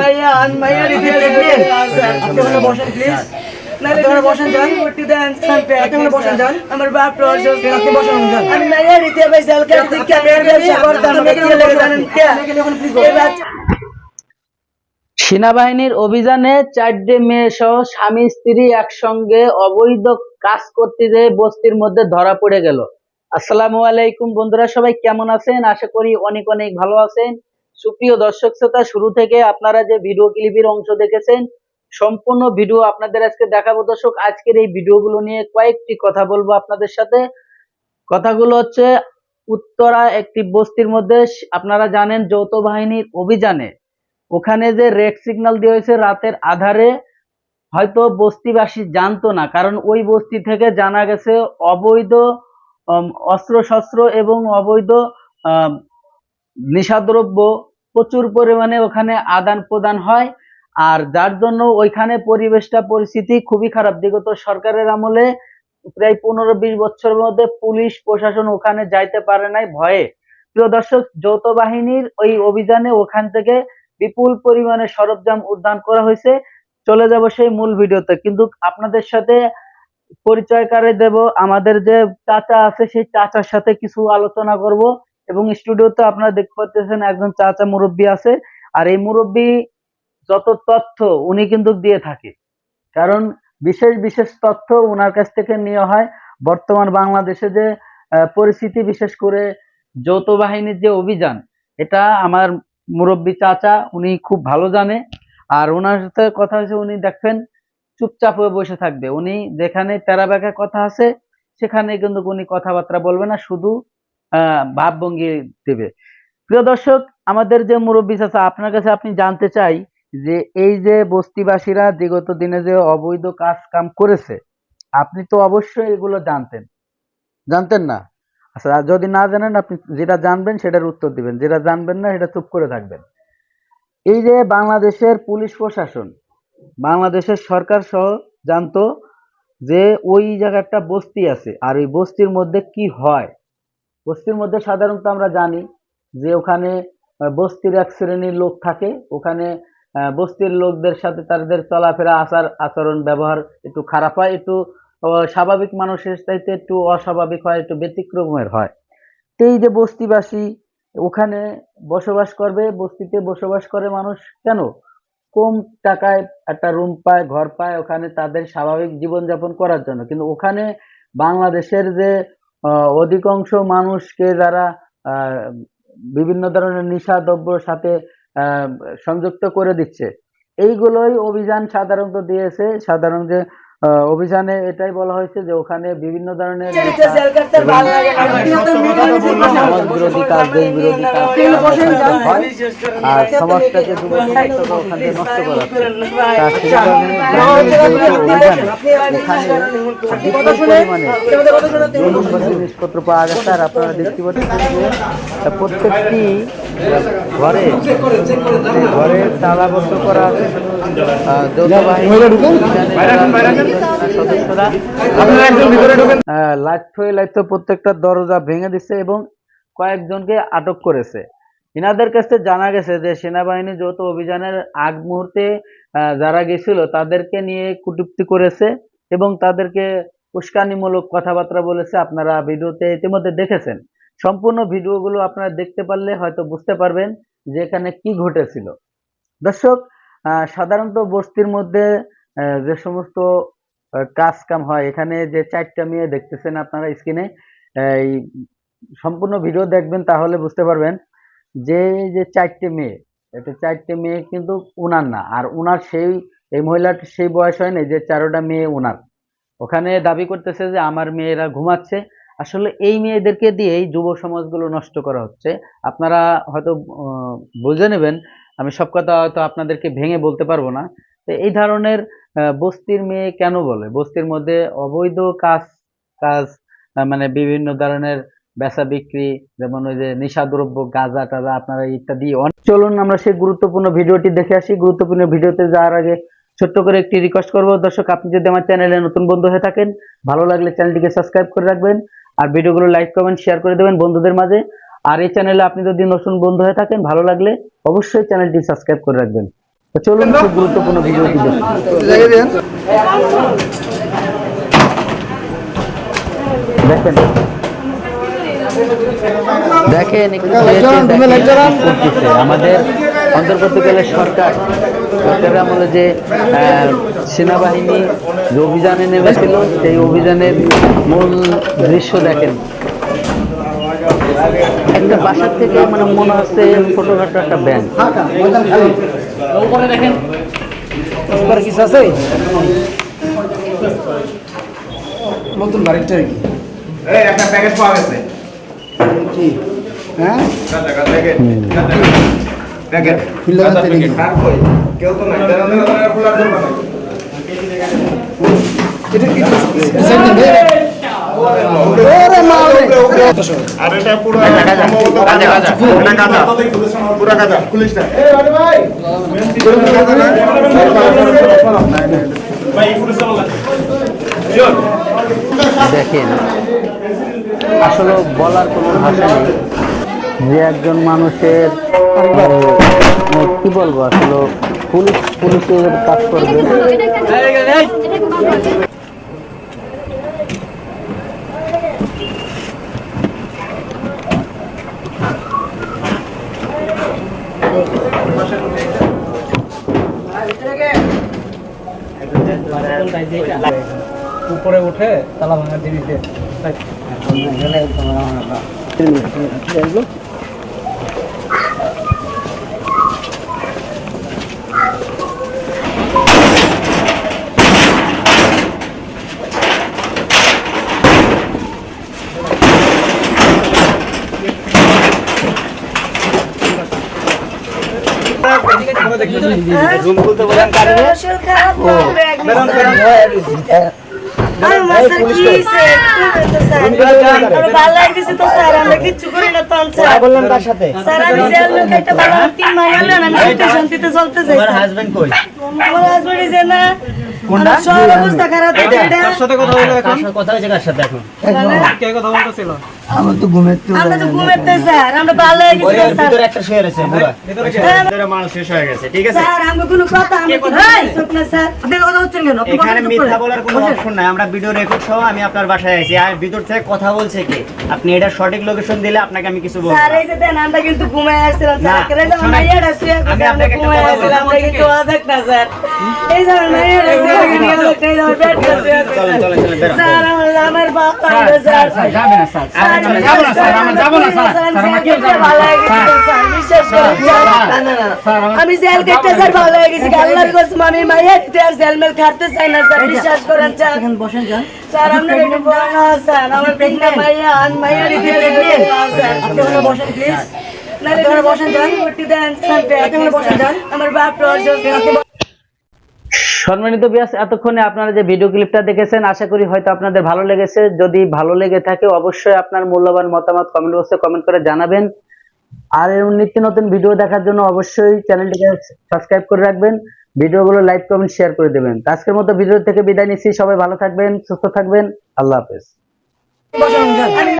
মাইয়া আন মাইয়া আপনি ওখানে বসেন প্লিজ আমার বাপ আমি মাইয়া দিতে ভাই আমি সেনাবাহিনীর অভিযানে চারটে মেয়ে সহ স্বামী স্ত্রী একসঙ্গে অবৈধ কাজ করতে যেয়ে বস্তির মধ্যে ধরা পড়ে গেল। আসসালামু আলাইকুম বন্ধুরা সবাই কেমন আছেন? আশা করি অনেক অনেক ভালো আছেন। সুপ্রিয় দর্শক শ্রোতা, শুরু থেকে আপনারা যে ভিডিও ক্লিপের অংশ দেখেছেন, সম্পূর্ণ ভিডিও আপনাদের আজকে দেখাবো। দর্শক, আজকের এই ভিডিওগুলো নিয়ে কয়েকটি কথা বলব আপনাদের সাথে। কথাগুলো হচ্ছে, উত্তরা একটি বস্তির মধ্যে, আপনারা জানেন যৌথ বাহিনীর অভিযানে। ওখানে যে রেড সিগন্যাল দেওয়া হয়েছে রাতের আধারে, হয়তো বস্তিবাসী জানতো না, কারণ ওই বস্তি থেকে জানা গেছে অবৈধ অস্ত্র শস্ত্র এবং অবৈধ নেশাদ্রব্য প্রচুর পরিমাণে ওখানে আদান প্রদান হয়। আর যার জন্য ওইখানে পরিবেশটা, পরিস্থিতি খুবই খারাপ। বিগত সরকারের আমলে প্রায় পনেরো বিশ বছরের মধ্যে পুলিশ, প্রশাসন ওখানে যাইতে পারে নাই ভয়ে। প্রিয় দর্শক, যৌথ বাহিনীর ওই অভিযানে ওখান থেকে বিপুল পরিমাণে সরঞ্জাম উদ্ধার করা হয়েছে। চলে যাব সেই মূল ভিডিওতে। কিন্তু আপনাদের সাথে পরিচয় করে দেব। আমাদের যে চাচা আছে, সেই চাচার সাথে কিছু আলোচনা করব। এবং স্টুডিওতে আপনারা দেখতে পাচ্ছেন একজন চাচা মুরব্বী আছে, আর এই মুরব্বী যত তথ্য উনি কিন্তু দিয়ে থাকে। কারণ বিশেষ বিশেষ তথ্য ওনার কাছ থেকে নেওয়া হয়। বর্তমান বাংলাদেশে যে পরিস্থিতি বিশেষ করে যৌথ বাহিনীর যে অভিযান, এটা আমার মুরব্বী চাচা উনি খুব ভালো জানে। আর ওনার সাথে কথা হয়েছে উনি দেখবেন চুপচাপ হয়ে বসে থাকবে। উনি যেখানে তেরা কথা আছে, সেখানে কিন্তু উনি কথাবার্তা বলবে না। শুধু ভাবভঙ্গি দেবে। প্রিয় দর্শক আমাদের যে মুরব্বী চাচা আপনার কাছে আপনি জানতে চাই যে এই যে বস্তিবাসীরা বিগত দিনে যে অবৈধ কাজ কাম করেছে আপনি তো অবশ্যই এগুলো জানতেন। জানতেন না। আচ্ছা যদি না জানেন আপনি যেটা জানবেন সেটার উত্তর দিবেন। যেটা জানবেন না সেটা চুপ করে থাকবেন। এই যে বাংলাদেশের পুলিশ প্রশাসন বাংলাদেশের সরকার সহ জানতো যে ওই জায়গাটা বস্তি আছে আর ওই বস্তির মধ্যে কি হয়? বস্তির মধ্যে সাধারণত আমরা জানি যে ওখানে বস্তির এক শ্রেণির লোক থাকে। ওখানে বস্তির লোকদের সাথে তাদের চলাফেরা, আচার, আচরণ, ব্যবহার একটু খারাপ হয়, একটু স্বাভাবিক মানুষের চাইতে একটু অস্বাভাবিক হয়, একটু ব্যতিক্রমের হয়। এই যে বস্তিবাসী, ওখানে বসবাস করবে, বস্তিতে বসবাস করে মানুষ কেন? কম টাকায় একটা রুম পায়, ঘর পায়, ওখানে তাদের স্বাভাবিক জীবনযাপন করার জন্য। কিন্তু ওখানে বাংলাদেশের যে অধিকাংশ মানুষকে যারা বিভিন্ন ধরনের নিশা দ্রব্যর সাথে সংযুক্ত করে দিচ্ছে। এইগুলোই অভিযান সাধারণত দিয়েছে। সাধারণ যে অভিযানে এটাই বলা হয়েছে যে ওখানে বিভিন্ন ধরনের সমাজ বিরোধী কাজ দেশ বিরোধী কাজ আর সমাজটাকে ওখান নষ্ট করা ওখানে জিনিসপত্র পাওয়া গেছে। আর আপনারা দেখতে পাচ্ছেন যে প্রত্যেকটি ঘরে ঘরে তালাবদ্ধ করা আছে। প্রত্যেকটা দরজা ভেঙে দিচ্ছে এবং কয়েকজনকে আটক করেছে। কাছে জানা গেছে যে, সেনাবাহিনী যৌথ অভিযানের আগ মুহূর্তে যারা গেছিল তাদেরকে নিয়ে কুটুক্তি করেছে এবং তাদেরকে উস্কানিমূলক কথাবার্তা বলেছে। আপনারা ভিডিওতে ইতিমধ্যে দেখেছেন। সম্পূর্ণ ভিডিওগুলো আপনারা দেখতে পারলে হয়তো বুঝতে পারবেন যে এখানে কি ঘটেছিল। দর্শক সাধারণত বস্তির মধ্যে যে সমস্ত কাজ কাম হয়, এখানে যে চারটা মেয়ে দেখতেছেন আপনারা স্ক্রিনে এই সম্পূর্ণ ভিডিও দেখবেন তাহলে বুঝতে পারবেন যে যে চারটে মেয়ে, এটা চারটে মেয়ে কিন্তু উনার না, আর উনার সেই, এই মহিলার সেই বয়স হয় না যে চারোটা মেয়ে উনার। ওখানে দাবি করতেছে যে আমার মেয়েরা ঘুমাচ্ছে। আসলে এই মেয়েদেরকে দিয়েই যুব সমাজগুলো নষ্ট করা হচ্ছে। আপনারা হয়তো বুঝে নেবেন আমি সব কথা হয়তো আপনাদেরকে ভেঙে বলতে পারব না। তো এই ধরনের বস্তির মেয়ে কেন বলে? বস্তির মধ্যে অবৈধ কাজ কাজ মানে বিভিন্ন ধরনের বেচা বিক্রি, যেমন ওই যে নেশাদ্রব্য, গাঁজা টাজা, আপনারা ইত্যাদি চলুন আমরা সেই গুরুত্বপূর্ণ ভিডিওটি দেখে আসি। গুরুত্বপূর্ণ ভিডিওতে যাওয়ার আগে ছোট্ট করে একটি রিকোয়েস্ট করব। দর্শক, আপনি যদি আমার চ্যানেলে নতুন বন্ধু হয়ে থাকেন, ভালো লাগলে চ্যানেলটিকে সাবস্ক্রাইব করে রাখবেন। আর ভিডিওগুলো লাইক কমেন্ট শেয়ার করে দেবেন বন্ধুদের মাঝে। আর এই চ্যানেলে আপনি যদি নতুন বন্ধু হয়ে থাকেন ভালো লাগলে অবশ্যই চ্যানেলটি সাবস্ক্রাইব করে রাখবেন। তো চলুন খুব গুরুত্বপূর্ণ ভিডিওটি দেখুন। দেখেন আমাদের অন্তর্বর্তীকালের সরকার সরকারের আমলে যে সেনাবাহিনী যে অভিযানে নেমেছিল সেই অভিযানের মূল দৃশ্য দেখেন। একটা বাসার থেকে মানে মনে হচ্ছে ছোটখাটো একটা ব্যাংক দেখেন কিছু আছে? নতুন বাড়িটা কি? এই একটা প্যাকেট পাওয়া গেছে। হ্যাঁ? গাঁজা গাঁজা প্যাকেট কই? কেউ তো নাই। খোলার জন্য আর এটা পুরো সম্ভবত গাঁজা গাঁজা। এটা গাঁজা। পুরো গাঁজা পুলিশ না। এই রানি ভাই। ভাই পুলিশ চালা দেখেন আসলে বলার কোনো ভাষা নেই। যে একজন মানুষের কি বলব আসলে পুলিশ পুলিশের কাজ করবে। উপরে উঠে তালা ভাঙা দিতে বললাম তার সাথে হাজবেন্ড কই সাথে কথা বলো এখন কার সাথে কথা হয়েছে কার সাথে? এখন কে কথা বলতেছিল? ভিতরে একটা শুয়ে রয়েছে বুড়া। ভিতরে মানুষ শেষ হয়ে গেছে ঠিক আছে? এখানে মিথ্যা বলার কোনো অপশন নাই আমরা ভিডিও রেকর্ড সহ আমি আপনার বাসায় আছি আর ভিতর থেকে কথা বলছে কি? আপনি এটা সঠিক লোকেশন দিলে আপনাকে আমি কিছু বলব স্যার এই যে দেন আমরা কিন্তু ঘুমায় আসছিলাম স্যার। করে মাইয়াটা শুয়ে আমি আপনাকে একটা ঘুমায় কথা আসছিলাম আমরা কিন্তু না স্যার। এই যে আমার মাইয়াটা শুয়ে গেছে, এই যে আমার পেটটা শুয়ে গেছে, চলেন চলেন চলেন বেরো স্যার আমার বাপ আইলো স্যার যাবে না স্যার। স্যার, আমরা যাব না স্যার আমরা যাব না স্যার। স্যার, স্যার আমরা আমি জেল কেটে ভালো স্যার। আমি জেল কেটে ভালো হয়ে গেছি আল্লাহর কসম আমি দিতে আর জেল মেল খাটতে চাই না স্যার বিশ্বাস করেন স্যার। বসেন যান স্যার আপনার একটু বলেন স্যার আমার পেটটা মাইয়া আমি মাইয়া দিতে স্যার। আপনি বসেন প্লিজ নাহলে বসেন যান দেন স্যার আপনারা বসেন যান আমার বাপ অসুস্থ সম্মানিত বিয়াস এতক্ষণে আপনারা যে ভিডিও ক্লিপটা দেখেছেন, আশা করি হয়তো আপনাদের ভালো লেগেছে। যদি ভালো লেগে থাকে, অবশ্যই আপনার মূল্যবান মতামত কমেন্ট বক্সে কমেন্ট করে জানাবেন। আর নিত্য নতুন ভিডিও দেখার জন্য অবশ্যই চ্যানেলটিকে সাবস্ক্রাইব করে রাখবেন। ভিডিওগুলো লাইক কমেন্ট শেয়ার করে দেবেন। আজকের মতো ভিডিও থেকে বিদায় নিচ্ছি। সবাই ভালো থাকবেন, সুস্থ থাকবেন। আল্লাহ হাফেজ।